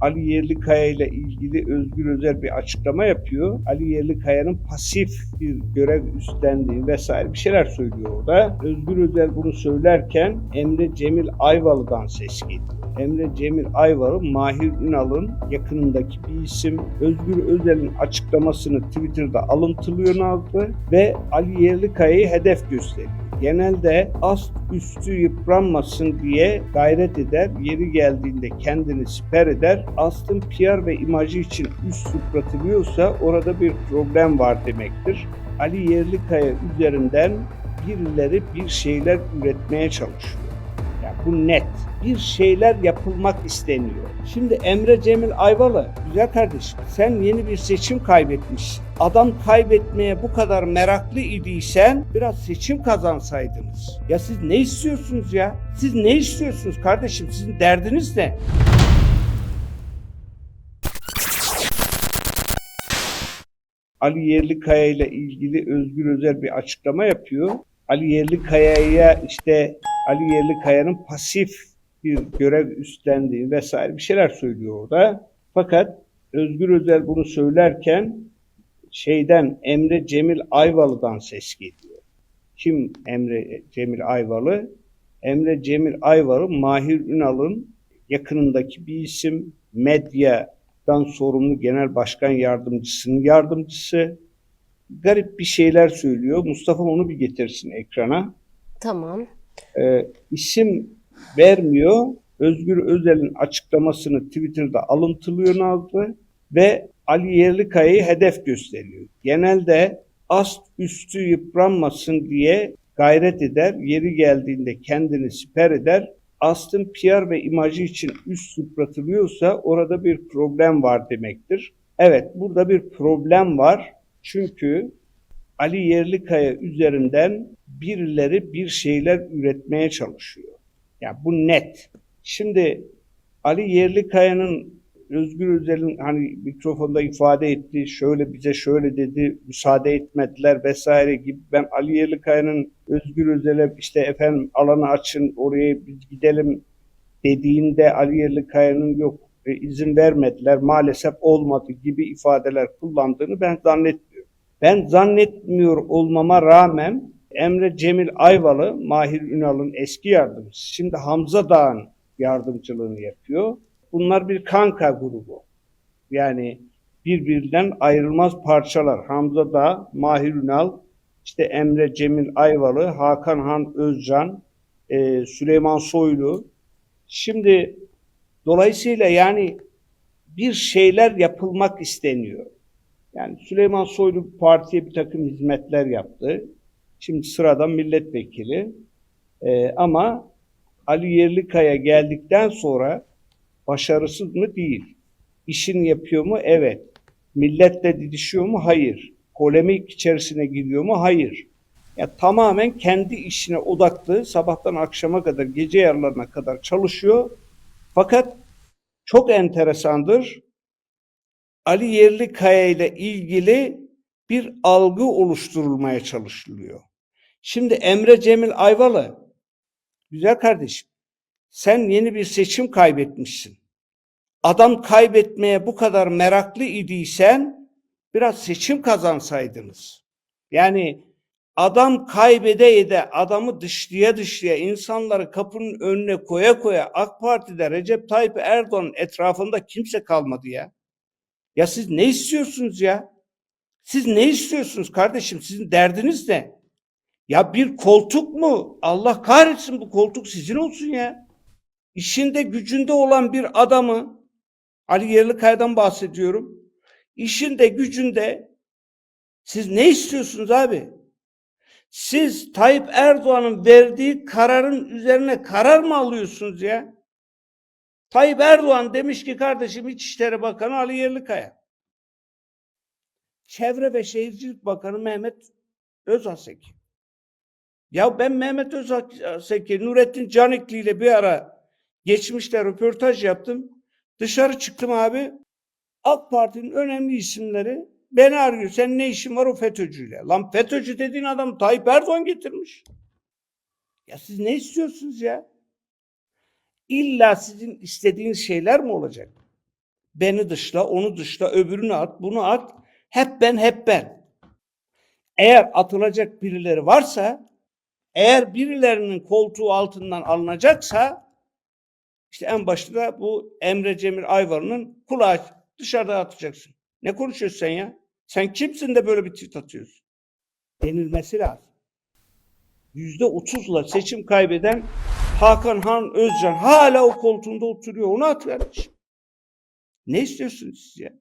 Ali Yerlikaya ile ilgili Özgür Özel bir açıklama yapıyor. Ali Yerlikaya'nın pasif bir görev üstlendiği vesaire bir şeyler söylüyor orada. Özgür Özel bunu söylerken Emre Cemil Ayvalı'dan ses geliyor. Emre Cemil Ayvalı, Mahir Ünal'ın yakınındaki bir isim. Özgür Özel'in açıklamasını Twitter'da alıntılıyor Nazlı ve Ali Yerlikaya'yı hedef gösteriyor. Genelde ast üstü yıpranmasın diye gayret eder. Yeri geldiğinde kendini siper eder. Astın PR ve imajı için üst yıpratılıyorsa orada bir problem var demektir. Ali Yerlikaya üzerinden birileri bir şeyler üretmeye çalışıyor. Bu net. Bir şeyler yapılmak isteniyor. Şimdi Emre Cemil Ayvalı, güzel kardeşim sen yeni bir seçim kaybetmişsin. Adam kaybetmeye bu kadar meraklı idiysen biraz seçim kazansaydınız. Ya siz ne istiyorsunuz ya? Siz ne istiyorsunuz kardeşim? Sizin derdiniz ne? Ali Yerlikaya ile ilgili Özgür Özel bir açıklama yapıyor. Ali Yerlikaya'ya işte Ali Yerlikaya'nın pasif bir görev üstlendiği vesaire bir şeyler söylüyor orada. Fakat Özgür Özel bunu söylerken şeyden Emre Cemil Ayvalı'dan ses geliyor. Kim Emre Cemil Ayvalı? Emre Cemil Ayvalı Mahir Ünal'ın yakınındaki bir isim medyadan sorumlu genel başkan yardımcısının yardımcısı. Garip bir şeyler söylüyor. Mustafa onu bir getirsin ekrana Tamam. E, isim vermiyor. Özgür Özel'in açıklamasını Twitter'da alıntılıyor Nazlı ve Ali Yerlikaya'yı hedef gösteriyor. Genelde ast üstü yıpranmasın diye gayret eder. Yeri geldiğinde kendini siper eder. Astın PR ve imajı için üst yıpratılıyorsa orada bir problem var demektir. Evet burada bir problem var. Çünkü Ali Yerlikaya üzerinden birileri bir şeyler üretmeye çalışıyor. Yani bu net. Şimdi Ali Yerlikaya'nın Özgür Özel'in hani mikrofonda ifade ettiği şöyle bize şöyle dedi müsaade etmediler vesaire gibi ben Ali Yerlikaya'nın Özgür Özel'e işte efendim alanı açın oraya biz gidelim dediğinde Ali Yerlikaya'nın yok e, izin vermediler maalesef olmadı gibi ifadeler kullandığını ben zannetmiyorum. Ben zannetmiyor olmama rağmen Emre Cemil Ayvalı, Mahir Ünal'ın eski yardımcısı, şimdi Hamza Dağ'ın yardımcılığını yapıyor. Bunlar bir kanka grubu. Yani birbirinden ayrılmaz parçalar. Hamza Dağ, Mahir Ünal, işte Emre Cemil Ayvalı, Hakan Han Özcan, e, Süleyman Soylu. Şimdi dolayısıyla yani bir şeyler yapılmak isteniyor. Yani Süleyman Soylu partiye bir takım hizmetler yaptı. Şimdi sıradan milletvekili. Ee, ama Ali Yerlikaya geldikten sonra başarısız mı? Değil. İşini yapıyor mu? Evet. Milletle didişiyor mu? Hayır. Polemik içerisine giriyor mu? Hayır. Ya tamamen kendi işine odaklı sabahtan akşama kadar gece yarılarına kadar çalışıyor. Fakat çok enteresandır. Ali Yerlikaya ile ilgili bir algı oluşturulmaya çalışılıyor. Şimdi Emre Cemil Ayvalı, güzel kardeşim, sen yeni bir seçim kaybetmişsin. Adam kaybetmeye bu kadar meraklı idiysen biraz seçim kazansaydınız. Yani adam kaybede ede adamı dışlıya dışlıya insanları kapının önüne koya koya AK Parti'de Recep Tayyip Erdoğan'ın etrafında kimse kalmadı ya. Ya siz ne istiyorsunuz ya? Siz ne istiyorsunuz kardeşim? Sizin derdiniz ne? Ya bir koltuk mu? Allah kahretsin bu koltuk sizin olsun ya. İşinde gücünde olan bir adamı Ali Yerlikaya'dan bahsediyorum. İşinde gücünde siz ne istiyorsunuz abi? Siz Tayyip Erdoğan'ın verdiği kararın üzerine karar mı alıyorsunuz ya? Tayyip Erdoğan demiş ki kardeşim İçişleri Bakanı Ali Yerlikaya. Çevre ve Şehircilik Bakanı Mehmet Özasek. Ya ben Mehmet Özasek'i Nurettin Canikli ile bir ara geçmişte röportaj yaptım. Dışarı çıktım abi. AK Parti'nin önemli isimleri beni arıyor. Sen ne işin var o FETÖ'cüyle? Lan FETÖ'cü dediğin adam Tayyip Erdoğan getirmiş. Ya siz ne istiyorsunuz ya? İlla sizin istediğiniz şeyler mi olacak? Beni dışla, onu dışla, öbürünü at, bunu at. Hep ben, hep ben. Eğer atılacak birileri varsa, eğer birilerinin koltuğu altından alınacaksa, işte en başta da bu Emre Cemil Ayvar'ın kulağı dışarıda atacaksın. Ne konuşuyorsun sen ya? Sen kimsin de böyle bir tweet atıyorsun? Denilmesi lazım. Yüzde otuzla seçim kaybeden Hakan Han Özcan hala o koltuğunda oturuyor. Onu at kardeşim. Ne istiyorsunuz siz ya?